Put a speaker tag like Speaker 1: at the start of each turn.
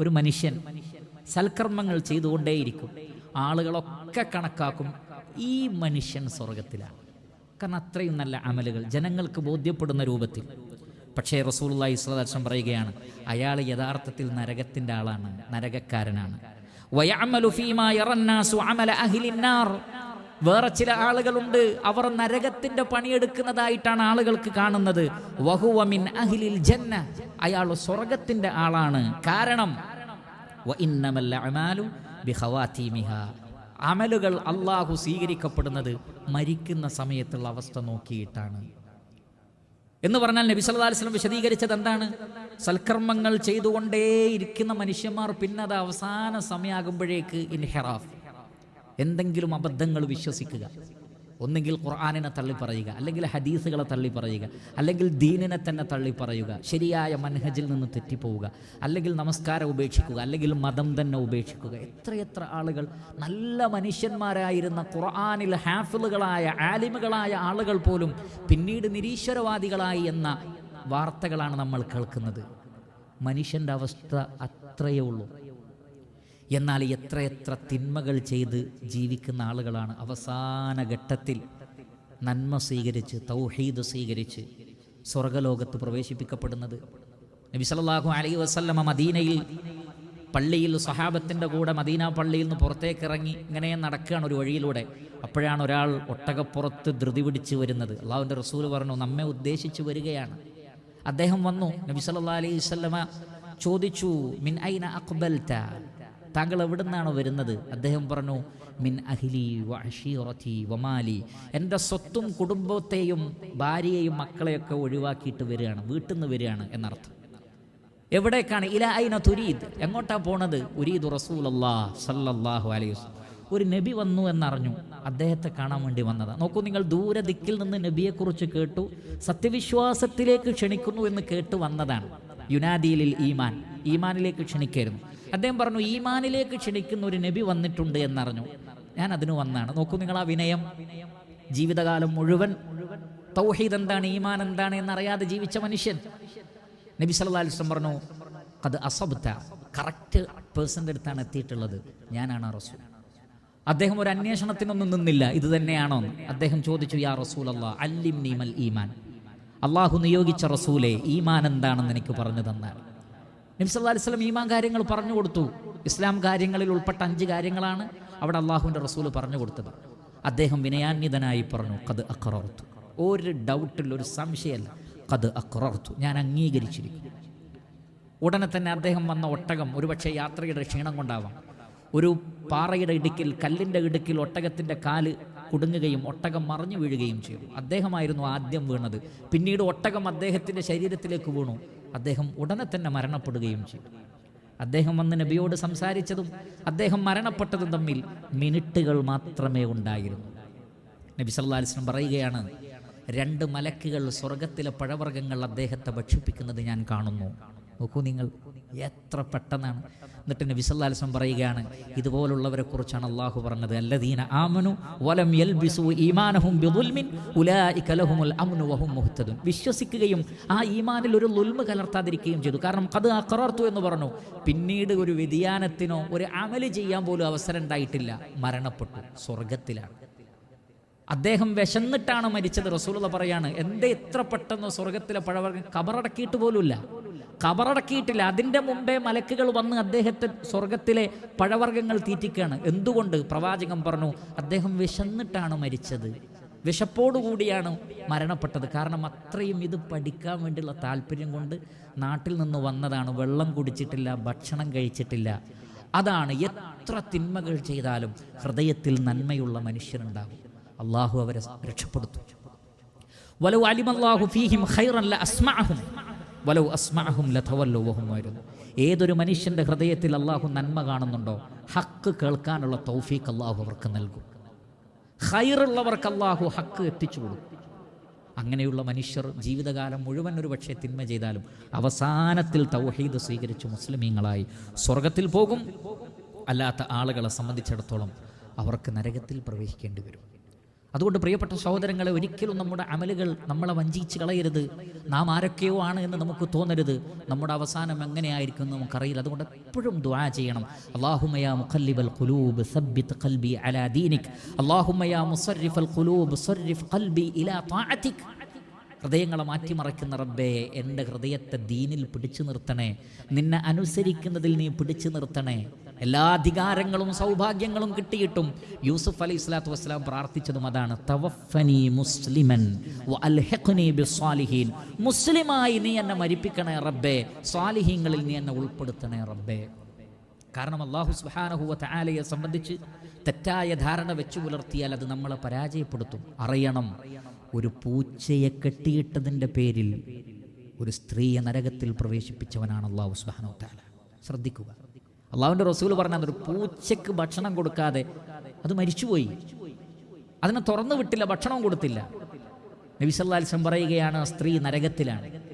Speaker 1: ഒരു മനുഷ്യൻ സൽക്കർമ്മങ്ങൾ ചെയ്തുകൊണ്ടേയിരിക്കും. ആളുകളൊക്കെ കണക്കാക്കും ഈ മനുഷ്യൻ സ്വർഗത്തിലാണ് കാരണം അത്രയും നല്ല അമലുകൾ ജനങ്ങൾക്ക് ബോധ്യപ്പെടുന്ന രൂപത്തിൽ. പക്ഷേ റസൂലുള്ളാഹി ഇസ്ലാദർശം പറയുകയാണ് അയാൾ യഥാർത്ഥത്തിൽ നരകത്തിന്റെ ആളാണ് നരകക്കാരനാണ്. വേറെ ചില ആളുകളുണ്ട് അവർ നരകത്തിന്റെ പണിയെടുക്കുന്നതായിട്ടാണ് ആളുകൾക്ക് കാണുന്നത്. ജന്ന. അയാൾ സ്വർഗത്തിന്റെ ആളാണ്. കാരണം അമലുകൾ അള്ളാഹു സ്വീകരിക്കപ്പെടുന്നത് മരിക്കുന്ന സമയത്തുള്ള അവസ്ഥ നോക്കിയിട്ടാണ്. എന്ന് പറഞ്ഞാൽ നബി സല്ലല്ലാഹു അലൈഹി വസല്ലം വിശദീകരിച്ചത് എന്താണ്? സൽക്കർമ്മങ്ങൾ ചെയ്തുകൊണ്ടേയിരിക്കുന്ന മനുഷ്യന്മാർ പിന്നെ അത് അവസാന സമയമാകുമ്പോഴേക്ക് ഇൻഹെറാഫ്. എന്തെങ്കിലും അബദ്ധങ്ങൾ വിശ്വസിക്കുക. ഒന്നുകിൽ ഖുർആാനിനെ തള്ളി പറയുക അല്ലെങ്കിൽ ഹദീസുകളെ തള്ളി പറയുക അല്ലെങ്കിൽ ദീനിനെ തന്നെ തള്ളി പറയുക ശരിയായ മൻഹജിൽ നിന്ന് തെറ്റിപ്പോവുക അല്ലെങ്കിൽ നമസ്കാരം ഉപേക്ഷിക്കുക അല്ലെങ്കിൽ മതം തന്നെ ഉപേക്ഷിക്കുക. എത്രയെത്ര ആളുകൾ നല്ല മനുഷ്യന്മാരായിരുന്ന ഖുർആാനിൽ ഹാഫിലുകളായ ആലിമുകളായ ആളുകൾ പോലും പിന്നീട് നിരീശ്വരവാദികളായി എന്ന വാർത്തകളാണ് നമ്മൾ കേൾക്കുന്നത്. മനുഷ്യന്റെ അവസ്ഥ അത്രയേ ഉള്ളൂ. എന്നാൽ എത്രയെത്ര തിന്മകൾ ചെയ്ത് ജീവിക്കുന്ന ആളുകളാണ് അവസാന ഘട്ടത്തിൽ നന്മ സ്വീകരിച്ച് തൗഹീദ് സ്വീകരിച്ച് സ്വർഗലോകത്ത് പ്രവേശിപ്പിക്കപ്പെടുന്നത്. നബി സല്ലല്ലാഹു അലൈഹി വസല്ലമ മദീനയിൽ പള്ളിയിൽ സഹാബത്തിന്റെ കൂടെ മദീന പള്ളിയിൽ നിന്ന് പുറത്തേക്ക് ഇറങ്ങി ഇങ്ങനെ നടക്കുകയാണ് ഒരു വഴിയിലൂടെ. അപ്പോഴാണ് ഒരാൾ ഒട്ടകപ്പുറത്ത് ധൃതി പിടിച്ച് വരുന്നത്. അള്ളാഹുവിന്റെ റസൂൽ പറഞ്ഞു നമ്മെ ഉദ്ദേശിച്ച് വരികയാണ്. അദ്ദേഹം വന്നു നബി സല്ലല്ലാഹു അലൈഹി വസല്ലമ ചോദിച്ചു മിൻ ഐന അക്ബൽത താങ്കൾ എവിടെ നിന്നാണോ വരുന്നത്? അദ്ദേഹം പറഞ്ഞു മിൻ അഹിലി വഷീറത്തി വമാലി. എന്റെ സ്വത്തും കുടുംബത്തെയും ഭാര്യയെയും മക്കളെയൊക്കെ ഒഴിവാക്കിയിട്ട് വരികയാണ് വീട്ടിൽ നിന്ന് വരികയാണ് എന്നർത്ഥം. എവിടേക്കാണ്? ഇല ഐന തുരീദ്? എങ്ങോട്ടാ പോണത്? ഉരീദ് റസൂലല്ലാ സല്ലാഹു അലൈഹി ഒരു നബി വന്നു എന്നറിഞ്ഞു. അദ്ദേഹത്തെ കാണാൻ വേണ്ടി വന്നതാണ് നോക്കൂ നിങ്ങൾ ദൂരെ ദിക്കിൽ നിന്ന് നബിയെക്കുറിച്ച് കേട്ടു സത്യവിശ്വാസത്തിലേക്ക് ക്ഷണിക്കുന്നു എന്ന് കേട്ട് വന്നതാണ്. യുനാദിയിലിൽ ഈമാൻ. ഈമാനിലേക്ക് ക്ഷണിക്കായിരുന്നു. അദ്ദേഹം പറഞ്ഞു ഈമാനിലേക്ക് ക്ഷണിക്കുന്ന ഒരു നബി വന്നിട്ടുണ്ട് എന്നറിഞ്ഞു. ഞാൻ അതിന് വന്നാണ്. നോക്കൂ നിങ്ങൾ ആ വിനയം. ജീവിതകാലം മുഴുവൻ തൗഹീദ് എന്താണ് ഈമാൻ എന്താണ് എന്നറിയാതെ ജീവിച്ച മനുഷ്യൻ. നബി സല്ലല്ലാഹു അലൈഹി വസല്ലം പറഞ്ഞു അത് അസബ്ത. കറക്റ്റ് പേഴ്സന്റെ അടുത്താണ് എത്തിയിട്ടുള്ളത്. ഞാനാണ് ആ റസൂൽ. അദ്ദേഹം ഒരു അന്വേഷണത്തിനൊന്നും നിന്നില്ല. ഇത് തന്നെയാണോ. അദ്ദേഹം ചോദിച്ചു യാ റസൂൽ അല്ലാ അല്ലിം നീമൽ ഈമാൻ. അള്ളാഹു നിയോഗിച്ച റസൂലെ ഈമാൻ എന്താണെന്ന് എനിക്ക് പറഞ്ഞു തന്നാൽ. നബി സല്ലല്ലാഹു അലൈഹി വസല്ലം ഈമാൻ കാര്യങ്ങൾ പറഞ്ഞു കൊടുത്തു. ഇസ്ലാം കാര്യങ്ങളിൽ ഉൾപ്പെട്ട അഞ്ച് കാര്യങ്ങളാണ് അവിടെ അള്ളാഹുവിന്റെ റസൂൽ പറഞ്ഞു കൊടുത്തത്. അദ്ദേഹം വിനയാന്യതനായി പറഞ്ഞു കത് അക്രോർത്തു ഒരു ഡൗട്ടിൽ ഒരു സംശയമല്ല കത് അക്രോർത്തു ഞാൻ അംഗീകരിച്ചിരിക്കുന്നു. ഉടനെ തന്നെ അദ്ദേഹം വന്ന ഒട്ടകം ഒരുപക്ഷെ യാത്രയുടെ ക്ഷീണം കൊണ്ടാവാം. ഒരു പാറയുടെ ഇടുക്കിൽ കല്ലിന്റെ ഇടുക്കിൽ ഒട്ടകത്തിന്റെ കാൽ കുടുങ്ങുകയും ഒട്ടകം മറിഞ്ഞു വീഴുകയും ചെയ്തു അദ്ദേഹമായിരുന്നു ആദ്യം വീണത്. പിന്നീട് ഒട്ടകം അദ്ദേഹത്തിന്റെ ശരീരത്തിലേക്ക് വീണു. അദ്ദേഹം ഉടനെ തന്നെ മരണപ്പെടുകയും ചെയ്തു. അദ്ദേഹം വന്ന് നബിയോട് സംസാരിച്ചതും അദ്ദേഹം മരണപ്പെട്ടതും തമ്മിൽ മിനിറ്റുകൾ മാത്രമേ ഉണ്ടായിരുന്നു. നബി സല്ലാ അലൈഹി വസല്ലം പറയുകയാണ് രണ്ട് മലക്കുകൾ സ്വർഗത്തിലെ പഴവർഗങ്ങൾ അദ്ദേഹത്തെ ഭക്ഷിപ്പിക്കുന്നത് ഞാൻ കാണുന്നു. നോക്കൂ നിങ്ങൾ എത്ര പെട്ടെന്നാണ്. എന്നിട്ട് അലൈഹി വസല്ലം പറയുകയാണ് ഇതുപോലുള്ളവരെ കുറിച്ചാണ് അള്ളാഹു പറഞ്ഞത്. അല്ലദീന ആമനു വലം യൽബിസു ഈമാനഹും ബിദുൽമിൻ ഉലൈക ലഹുമുൽ അംനു വഹും മുഹ്തദുൻ. വിശ്വസിക്കുകയും ആ ഈമാനിൽ ഒരു ലുൽമ കലർത്താതിരിക്കുകയും ചെയ്തു. കാരണം അത് അക്രർത്തു എന്ന് പറഞ്ഞു. പിന്നീട് ഒരു വ്യതിയാനത്തിനോ ഒരു അമൽ ചെയ്യാൻ പോലും അവസരം ഉണ്ടായിട്ടില്ല. മരണപ്പെട്ടു. സ്വർഗത്തിലാണ്. അദ്ദേഹം വിശന്നിട്ടാണ് മരിച്ചത്. റസൂലുള്ള പറയാണ് എന്തേ ഇത്ര പെട്ടെന്ന് സ്വർഗത്തിലെ പഴവർഗം കബറടക്കിയിട്ട് പോലുമില്ല. കബറടക്കിയിട്ടില്ല. അതിന്റെ മുമ്പേ മലക്കുകൾ വന്ന് അദ്ദേഹത്തെ സ്വർഗത്തിലെ പഴവർഗങ്ങൾ തീറ്റിക്കുകയാണ്. എന്തുകൊണ്ട്? പ്രവാചകൻ പറഞ്ഞു അദ്ദേഹം വിശന്നിട്ടാണ് മരിച്ചത്. വിശപ്പോടുകൂടിയാണ് മരണപ്പെട്ടത്. കാരണം അത്രയും ഇത് പഠിക്കാൻ വേണ്ടിയുള്ള താല്പര്യം കൊണ്ട് നാട്ടിൽ നിന്ന് വന്നതാണ്. വെള്ളം കുടിച്ചിട്ടില്ല ഭക്ഷണം കഴിച്ചിട്ടില്ല. അതാണ് എത്ര തിന്മകൾ ചെയ്താലും ഹൃദയത്തിൽ നന്മയുള്ള മനുഷ്യരുണ്ടാകും. അള്ളാഹു അവരെ രക്ഷപ്പെടുത്തും. വലൗ അലിമല്ലാഹു ഫീഹിം ഖൈറൻ ലഅസ്മഅഹും വലൗ അസ്മാഹും ലതവല്ലു വഹും മുഅ്രിദൂൻ ഏതൊരു മനുഷ്യന്റെ ഹൃദയത്തിൽ അള്ളാഹു നന്മ കാണുന്നുണ്ടോ ഹക്ക് കേൾക്കാനുള്ള തൗഫീഖ് അള്ളാഹു അവർക്ക് നൽകും. ഹൈറുള്ളവർക്ക് അള്ളാഹു ഹക്ക് എത്തിച്ചു കൊടുക്കും. അങ്ങനെയുള്ള മനുഷ്യർ ജീവിതകാലം മുഴുവൻ ഒരു പക്ഷേ തിന്മ ചെയ്താലും അവസാനത്തിൽ തൗഹീദ് സ്വീകരിച്ച് മുസ്ലിമീങ്ങളായി സ്വർഗത്തിൽ പോകും. അല്ലാത്ത ആളുകളെ സംബന്ധിച്ചിടത്തോളം അവർക്ക് നരകത്തിൽ പ്രവേശിക്കേണ്ടി വരും. അതുകൊണ്ട് പ്രിയപ്പെട്ട സഹോദരങ്ങളെ ഒരിക്കലും നമ്മുടെ അമലുകൾ നമ്മളെ വഞ്ചിച്ച് കളയരുത്. നാം ആരൊക്കെയോ ആണ് എന്ന് നമുക്ക് തോന്നരുത്. നമ്മുടെ അവസാനം എങ്ങനെയായിരിക്കും എന്ന് നമുക്കറിയില്ല. അതുകൊണ്ട് എപ്പോഴും ദ്വാ ചെയ്യണം. അള്ളാഹുമയാ മുഖല്ലിബൽ ഖുലൂബ് സബ്ബിത് ഖൽബി അലാ ദീനിക്. അള്ളാഹുമയാ മുസർരിഫൽ ഖുലൂബ് സർരിഫ് ഖൽബി ഇലാ താഅതിക് ഹൃദയങ്ങളെ മാറ്റിമറയ്ക്കുന്ന റബ്ബേ എന്റെ ഹൃദയത്തെ ദീനിൽ പിടിച്ചു നിർത്തണേ. നിന്നെ അനുസരിക്കുന്നതിൽ നീ പിടിച്ചു നിർത്തണേ. എല്ലാ അധികാരങ്ങളും സൗഭാഗ്യങ്ങളും കിട്ടിയിട്ടും യൂസുഫ് അലൈഹി സ്വലാത്തു വസ്സലാം പ്രാർത്ഥിച്ചതും അതാണ്. തവഫനി മുസ്ലിമൻ അൽഹിഖ്നി മുസ്ലിമായി നീ എന്നെ മരിപ്പിക്കണേ റബ്ബേ. സ്വാലിഹീങ്ങളിൽ നീ എന്നെ ഉൾപ്പെടുത്തണേ റബ്ബേ. കാരണം അള്ളാഹു സുബാനഹുവ ആലയെ സംബന്ധിച്ച് തെറ്റായ ധാരണ വെച്ചു പുലർത്തിയാൽ അത് നമ്മളെ പരാജയപ്പെടുത്തും. അറിയണം ഒരു പൂച്ചയെ കെട്ടിയിട്ടതിന്റെ പേരിൽ ഒരു സ്ത്രീയെ നരകത്തിൽ പ്രവേശിപ്പിച്ചവനാണ് അള്ളാഹു സുബാനോ ശ്രദ്ധിക്കുക. അള്ളാഹുവിന്റെ റസൂൽ പറഞ്ഞാൽ ഒരു പൂച്ചയ്ക്ക് ഭക്ഷണം കൊടുക്കാതെ അത് മരിച്ചുപോയി. അതിനെ തുറന്നു വിട്ടില്ല ഭക്ഷണം കൊടുത്തില്ല. നബിസല്ലാൽസം പറയുകയാണ് സ്ത്രീ നരകത്തിലാണ്.